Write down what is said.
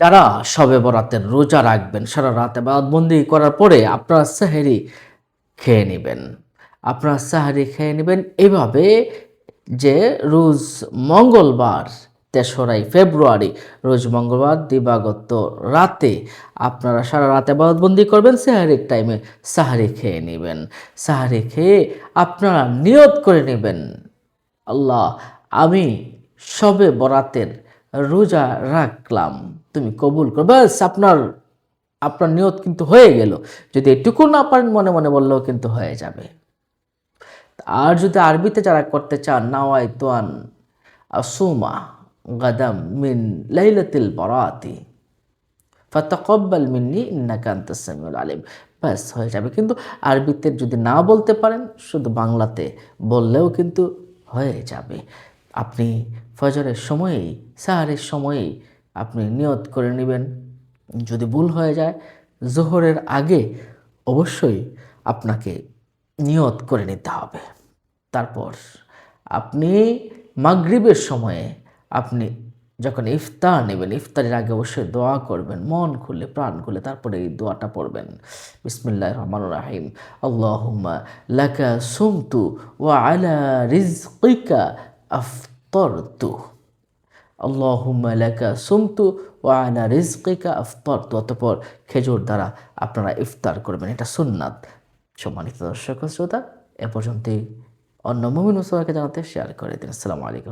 যারা সবে বরাতের রোজা রাখবেন, সারা রাত বন্দি করার পরে আপনারা সাহেরি খেয়ে নেবেন। আপনারা সাহারি খেয়ে নেবেন এভাবে যে রোজ মঙ্গলবার, তেসরাই ফেব্রুয়ারি, রোজ মঙ্গলবার দিবাগত রাতে আপনারা সারা রাতে বাদবন্দি করবেন, সাহারির টাইমে সাহারি খেয়ে নেবেন। সাহারি খেয়ে আপনারা নিয়ত করে নেবেন, আল্লাহ আমি সবে বরাতের রোজা রাখলাম, তুমি কবুল করো। ব্যাস, আপনার আপনার নিয়ত কিন্তু হয়ে গেল। যদি এটুকু না পারেন, মনে মনে বললেও কিন্তু হয়ে যাবে। আর যদি আরবিতে যারা করতে চান নাওয়াই তোয়ান আসুমা গাদাম মিন লাইলাতিল বরাতি, ফাতাকব্বাল মিন্নি, ইন্নাকা আনতাস সামিউল আলিম। ব্যাস, হয়ে যাবে। কিন্তু আরবিতে যদি না বলতে পারেন, শুধু বাংলাতে বললেও কিন্তু হয়ে যাবে। ফজরের সময়েই, সাহারের সময়েই আপনি নিয়ত করে নেবেন। যদি ভুল হয়ে যায়, জোহরের আগে অবশ্যই আপনাকে নিয়ত করে নিতে হবে। তারপর আপনি মাগরিবের সময়ে আপনি যখন ইফতার নেবেন, ইফতারের আগে অবশ্যই দোয়া করবেন, মন খুলে, প্রাণ খুলে, তারপরে এই দোয়াটা পড়বেন। বিসমিল্লাহ রহমান রাহিম। আল্লাহুম্মা লাকা সুমতু ওয়া আলা রিজকিকা আফতরতু। আল্লাহুম্মা লাকা সুমতু ওয়া আলা রিজকিকা আফতরতু। অতঃপর খেজুর দ্বারা আপনারা ইফতার করবেন। এটা সুন্নাত। সম্মানিত দর্শক শ্রোতা, এ পর্যন্তই। অন্য মমিন মুসলাকে জানাতে শেয়ার করে দিন। আসসালামু আলাইকুম।